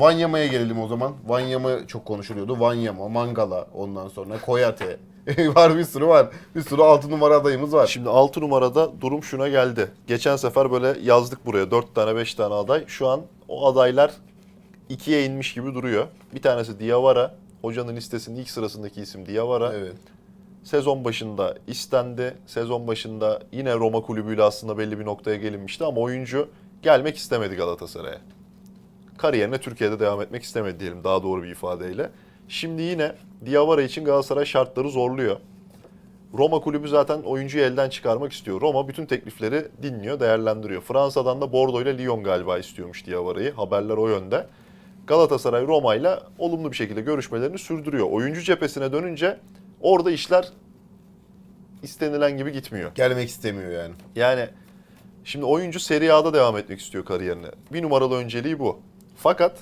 Vanyama'ya gelelim o zaman. Vanyama çok konuşuluyordu. Vanyama, Mangala ondan sonra Koyate. var bir sürü var. Bir sürü 6 numara adayımız var. Şimdi 6 numarada durum şuna geldi. Geçen sefer böyle yazdık buraya 4 tane 5 tane aday. Şu an o adaylar ikiye inmiş gibi duruyor. Bir tanesi Diawara. Hocanın listesinin ilk sırasındaki isim Diawara. Evet. Sezon başında istendi. Sezon başında yine Roma kulübüyle aslında belli bir noktaya gelinmişti ama oyuncu gelmek istemedi Galatasaray'a. Kariyerine Türkiye'de devam etmek istemedi diyelim daha doğru bir ifadeyle. Şimdi yine Diawara için Galatasaray şartları zorluyor. Roma kulübü zaten oyuncuyu elden çıkarmak istiyor. Roma bütün teklifleri dinliyor, değerlendiriyor. Fransa'dan da Bordeaux ile Lyon galiba istiyormuş Diawara'yı. Haberler o yönde. Galatasaray Roma ile olumlu bir şekilde görüşmelerini sürdürüyor. Oyuncu cephesine dönünce orada işler istenilen gibi gitmiyor. Gelmek istemiyor yani. Yani şimdi oyuncu Serie A'da devam etmek istiyor kariyerine. Bir numaralı önceliği bu. Fakat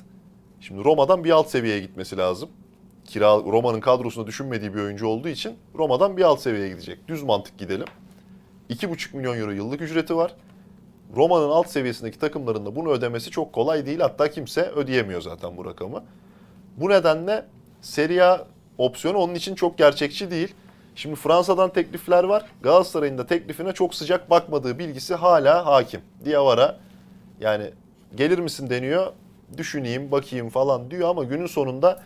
şimdi Roma'dan bir alt seviyeye gitmesi lazım. Kira Roma'nın kadrosunda düşünmediği bir oyuncu olduğu için Roma'dan bir alt seviyeye gidecek. Düz mantık gidelim. 2,5 milyon euro yıllık ücreti var. Roma'nın alt seviyesindeki takımlarında bunu ödemesi çok kolay değil. Hatta kimse ödeyemiyor zaten bu rakamı. Bu nedenle Serie A opsiyonu onun için çok gerçekçi değil. Şimdi Fransa'dan teklifler var. Galatasaray'ın da teklifine çok sıcak bakmadığı bilgisi hala hakim. Diawara yani gelir misin deniyor. Düşüneyim, bakayım falan diyor ama günün sonunda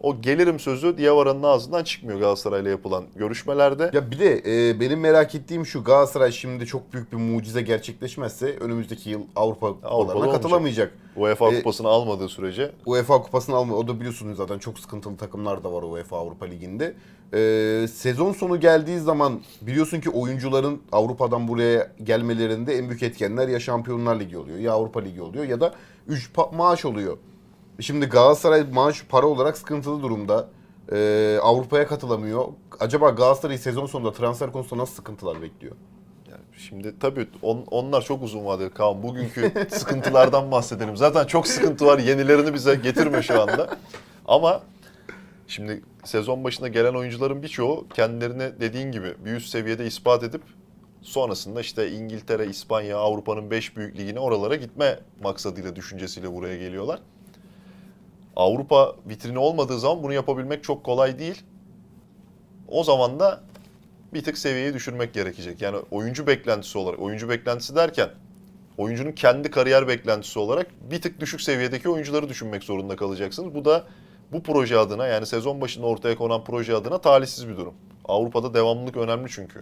o gelirim sözü Diawara'nın ağzından çıkmıyor Galatasaray'la yapılan görüşmelerde. Ya bir de e, benim merak ettiğim şu Galatasaray şimdi çok büyük bir mucize gerçekleşmezse önümüzdeki yıl Avrupa olmayacak. katılamayacak. UEFA E, kupasını almadığı sürece UEFA kupasını alma o da biliyorsunuz zaten çok sıkıntılı takımlar da var UEFA Avrupa Ligi'nde. Ee, sezon sonu geldiği zaman biliyorsun ki oyuncuların Avrupa'dan buraya gelmelerinde en büyük etkenler ya Şampiyonlar Ligi oluyor ya Avrupa Ligi oluyor ya da üç pa- maaş oluyor. Şimdi Galatasaray maaş para olarak sıkıntılı durumda. Ee, Avrupa'ya katılamıyor. Acaba Galatasaray sezon sonunda transfer konusunda nasıl sıkıntılar bekliyor? Yani şimdi tabii on- onlar çok uzun vadeli Kaan. Bugünkü sıkıntılardan bahsedelim. Zaten çok sıkıntı var. Yenilerini bize getirme şu anda. Ama şimdi sezon başında gelen oyuncuların birçoğu kendilerini dediğin gibi bir üst seviyede ispat edip sonrasında işte İngiltere, İspanya, Avrupa'nın 5 büyük ligine oralara gitme maksadıyla, düşüncesiyle buraya geliyorlar. Avrupa vitrini olmadığı zaman bunu yapabilmek çok kolay değil. O zaman da bir tık seviyeyi düşürmek gerekecek. Yani oyuncu beklentisi olarak, oyuncu beklentisi derken oyuncunun kendi kariyer beklentisi olarak bir tık düşük seviyedeki oyuncuları düşünmek zorunda kalacaksınız. Bu da bu proje adına yani sezon başında ortaya konan proje adına talihsiz bir durum. Avrupa'da devamlılık önemli çünkü.